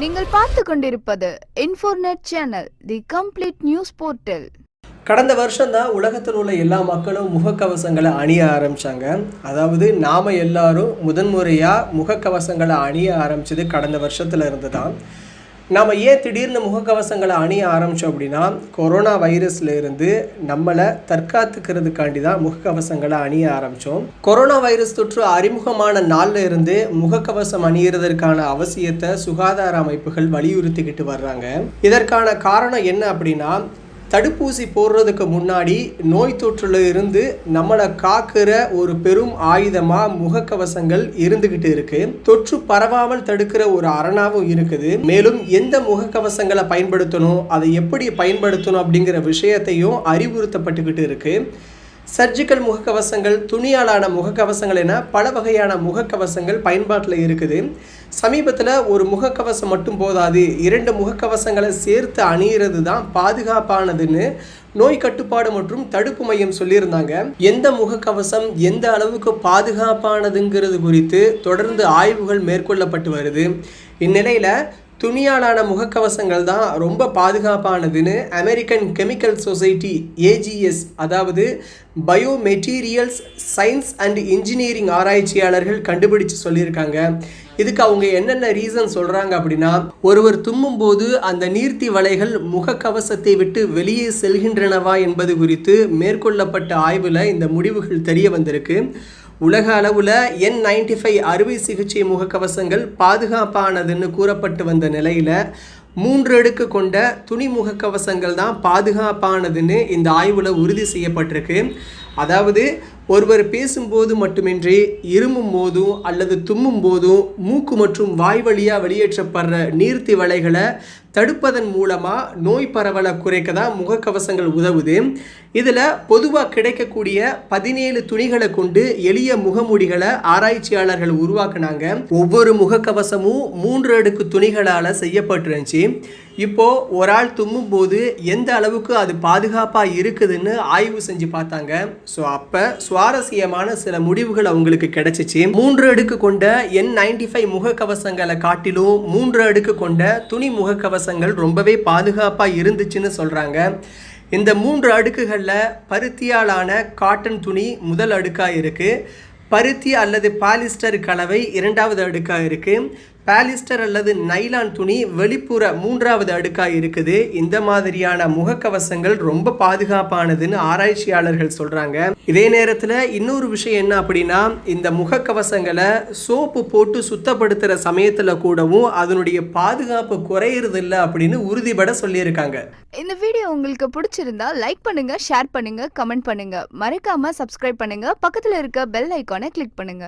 நீங்கள் பார்த்து கொண்டிருப்பது Infornet channel the complete news portal கடந்த வருஷம் தான் உலகத்தில் உள்ள எல்லா மக்களும் முகக்கவசங்களை அணிய ஆரம்பித்தாங்க அதாவது நாம் எல்லாரும் முதன்முறையாக முகக்கவசங்களை அணிய ஆரம்பித்தது கடந்த வருஷத்துல இருந்து தான் நாம் ஏன் திடீர்னு முகக்கவசங்களை அணிய ஆரம்பித்தோம் அப்படின்னா கொரோனா வைரஸ்ல இருந்து நம்மளை தற்காத்துக்கிறதுக்காண்டி தான் முகக்கவசங்களை அணிய ஆரம்பித்தோம் கொரோனா வைரஸ் தொற்று அறிமுகமான நாளில் இருந்து முகக்கவசம் அணியறதற்கான அவசியத்தை சுகாதார அமைப்புகள் வலியுறுத்திக்கிட்டு வர்றாங்க. இதற்கான காரணம் என்ன அப்படின்னா தடுப்பூசி போடுறதுக்கு முன்னாடி நோய் தொற்றுல இருந்து நம்மளை காக்கிற ஒரு பெரும் ஆயுதமாக முகக்கவசங்கள் இருந்துக்கிட்டு இருக்கு. தொற்று பரவாமல் தடுக்கிற ஒரு அரணாவும் இருக்குது. மேலும் எந்த முகக்கவசங்களை பயன்படுத்தணும் அதை எப்படி பயன்படுத்தணும் அப்படிங்கிற விஷயத்தையும் அறிவுறுத்தப்பட்டுக்கிட்டு இருக்கு. சர்ஜிக்கல் முகக்கவசங்கள் துணியாலான முகக்கவசங்கள் என பல வகையான முகக்கவசங்கள் பயன்பாட்டில் இருக்குது. சமீபத்தில் ஒரு முகக்கவசம் மட்டும் போதாது இரண்டு முகக்கவசங்களை சேர்த்து அணியிறது தான் பாதுகாப்பானதுன்னு நோய் கட்டுப்பாடு மற்றும் தடுப்பு மையம் சொல்லியிருந்தாங்க. எந்த முகக்கவசம் எந்த அளவுக்கு பாதுகாப்பானதுங்கிறது குறித்து தொடர்ந்து ஆய்வுகள் மேற்கொள்ளப்பட்டு வருது. இந்நிலையில் துணியாலான முகக்கவசங்கள் தான் ரொம்ப பாதுகாப்பானதுன்னு அமெரிக்கன் கெமிக்கல் சொசைட்டி ஏஜிஎஸ் அதாவது bio materials science and engineering ஆராய்ச்சியாளர்கள் கண்டுபிடிச்சு சொல்லியிருக்காங்க. இதுக்கு அவங்க என்னென்ன ரீசன் சொல்கிறாங்க அப்படின்னா ஒருவர் தும்மும்போது அந்த நீர்த்தி வலைகள் முகக்கவசத்தை விட்டு வெளியே செல்கின்றனவா என்பது குறித்து மேற்கொள்ளப்பட்ட ஆய்வில் இந்த முடிவுகள் தெரிய வந்திருக்கு. உலக அளவில் என் நைன்டி ஃபைவ் அறுவை சிகிச்சை முகக்கவசங்கள் பாதுகாப்பானதுன்னு கூறப்பட்டு வந்த நிலையில் மூன்று அடுக்கு கொண்ட துணி முகக்கவசங்கள் தான் பாதுகாப்பானதுன்னு இந்த ஆய்வில் உறுதி செய்யப்பட்டிருக்கு. அதாவது ஒருவர் பேசும்போது மட்டுமின்றி இருமும் போதும் அல்லது தும்மும் போதும் மூக்கு மற்றும் வாய் வழியாக வெளியேற்றப்படுற நீர்த்தி வலைகளை தடுப்பதன் மூலமாக நோய் பரவலை குறைக்க தான் முகக்கவசங்கள் உதவுது. இதில் பொதுவாக கிடைக்கக்கூடிய பதினேழு துணிகளை கொண்டு எளிய முகமூடிகளை ஆராய்ச்சியாளர்கள் உருவாக்குனாங்க. ஒவ்வொரு முகக்கவசமும் மூன்று அடுக்கு துணிகளால் செய்யப்பட்டுருந்துச்சு. இப்போது ஒரு ஆள் தும்மும் போது எந்த அளவுக்கு அது பாதுகாப்பாக இருக்குதுன்னு ஆய்வு செஞ்சு பார்த்தாங்க. ஸோ அப்போ சுவாரஸ்யமான சில முடிவுகள் அவங்களுக்கு கிடைச்சிச்சு. மூன்று அடுக்கு கொண்ட என் நைன்டி ஃபைவ் முகக்கவசங்களை காட்டிலும் மூன்று அடுக்கு கொண்ட துணி முகக்கவசங்கள் ரொம்பவே பாதுகாப்பாக இருந்துச்சுன்னு சொல்கிறாங்க இந்த மூன்று அடுக்குகளில் பருத்தியாலான காட்டன் துணி முதல் அடுக்காக இருக்குது பருத்தி அல்லது பாலிஸ்டர் கலவை இரண்டாவது அடுக்காக இருக்குது பாலிஸ்டர் அல்லது நைலான் துணி வெளிப்புற மூன்றாவது அடுக்காக இருக்குது. இந்த மாதிரியான முகக்கவசங்கள் ரொம்ப பாதுகாப்பானதுன்னு ஆராய்ச்சியாளர்கள் சொல்கிறாங்க இதே நேரத்தில் இன்னொரு விஷயம் என்ன அப்படின்னா இந்த முகக்கவசங்களை சோப்பு போட்டு சுத்தப்படுத்துகிற சமயத்தில் கூடவும் அதனுடைய பாதுகாப்பு குறையிறதில்ல அப்படின்னு உறுதிபட சொல்லியிருக்காங்க. இந்த வீடியோ உங்களுக்கு பிடிச்சிருந்தா லைக் பண்ணுங்க ஷேர் பண்ணுங்க கமெண்ட் பண்ணுங்க. மறக்காம சப்ஸ்கிரைப் பண்ணுங்க. பக்கத்தில் இருக்க பெல் ஐக்கானை கிளிக் பண்ணுங்க.